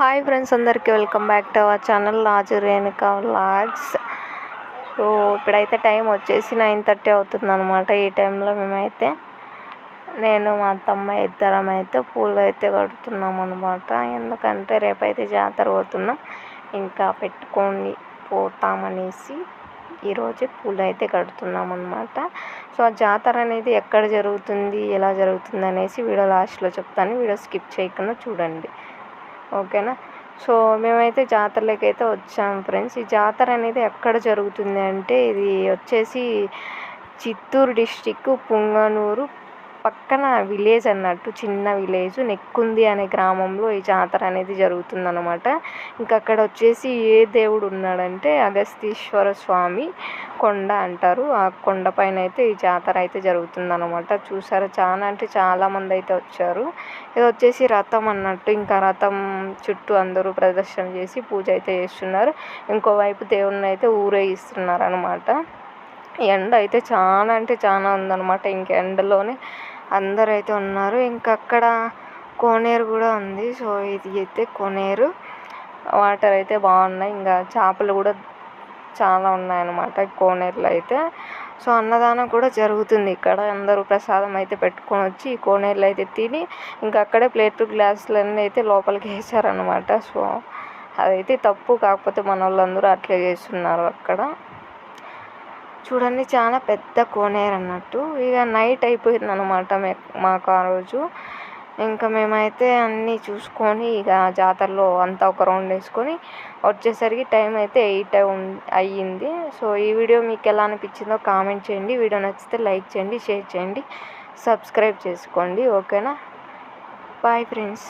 Hi friends అందరికీ welcome back to our channel Raju Renuka vlogs. So ఇప్పుడైతే time వచ్చేసి nine thirty అవుతుంది అనమాట ఈ టైంలో మేమైతే. నేను మా అత్తమ్మ ఇద్దరం అయితే పూలు అయితే కడుతున్నాం అనమాట ఎందుకంటే రేపైతే జాతర పోతున్నాం. ఇంకా పెట్టుకొని పోతామనేసి ఈరోజే పూలు అయితే కడుతున్నాం అనమాట సో ఆ జాతర అనేది ఎక్కడ జరుగుతుంది ఎలా జరుగుతుంది అనేసి వీడియో లాస్ట్లో చెప్తాను. వీడియో స్కిప్ చేయకుండా చూడండి. ఓకేనా? సో మేమైతే జాతరలోకి అయితే వచ్చాం ఫ్రెండ్స్. ఈ జాతర అనేది ఎక్కడ జరుగుతుంది అంటే ఇది వచ్చేసి చిత్తూరు డిస్టిక్ పుంగనూరు పక్కన విలేజ్ అన్నట్టు చిన్న విలేజ్ నెక్కుంది అనే గ్రామంలో ఈ జాతర అనేది జరుగుతుందన్నమాట. ఇంకా అక్కడ వచ్చేసి ఏ దేవుడు ఉన్నాడంటే అగస్తీశ్వర స్వామి కొండ అంటారు. ఆ కొండ పైన అయితే ఈ జాతర అయితే జరుగుతుందన్నమాట. చూసారు చాలా అంటే చాలామంది అయితే వచ్చారు. ఇది వచ్చేసి రథం అన్నట్టు ఇంకా రథం చుట్టూ అందరూ ప్రదర్శన చేసి పూజ అయితే చేస్తున్నారు. ఇంకోవైపు దేవుణ్ణి అయితే ఊరేగిస్తున్నారు అనమాట ఎండ అయితే చాలా అంటే చాలా ఉందన్నమాట. ఇంక ఎండలోనే అందరూ అయితే ఉన్నారు. ఇంకా అక్కడ కోనేరు కూడా ఉంది. సో ఇది అయితే కోనేరు. వాటర్ అయితే బాగున్నాయి. ఇంకా చేపలు కూడా చాలా ఉన్నాయన్నమాట కోనేరులో అయితే. సో అన్నదానం కూడా జరుగుతుంది ఇక్కడ. అందరూ ప్రసాదం అయితే పెట్టుకొని వచ్చి ఈ కోనేరులో అయితే తిని ఇంకా అక్కడే ప్లేట్లు గ్లాసులన్నీ అయితే లోపలికి వేసారనమాట సో అదైతే తప్పు. కాకపోతే మన వాళ్ళందరూ అట్లే చేస్తున్నారు అక్కడ. చూడండి చాలా పెద్ద కోనేరు అన్నట్టు ఇక నైట్ అయిపోయింది అనమాట మాకు ఆ రోజు. ఇంకా మేమైతే అన్నీ చూసుకొని ఇక జాతరలో అంతా ఒక రౌండ్ వేసుకొని వచ్చేసరికి టైం అయితే ఎయిట్ అయ్యింది. సో ఈ వీడియో మీకు ఎలా అనిపించిందో కామెంట్ చేయండి. వీడియో నచ్చితే లైక్ చేయండి షేర్ చేయండి సబ్స్క్రైబ్ చేసుకోండి. ఓకేనా? Bye friends.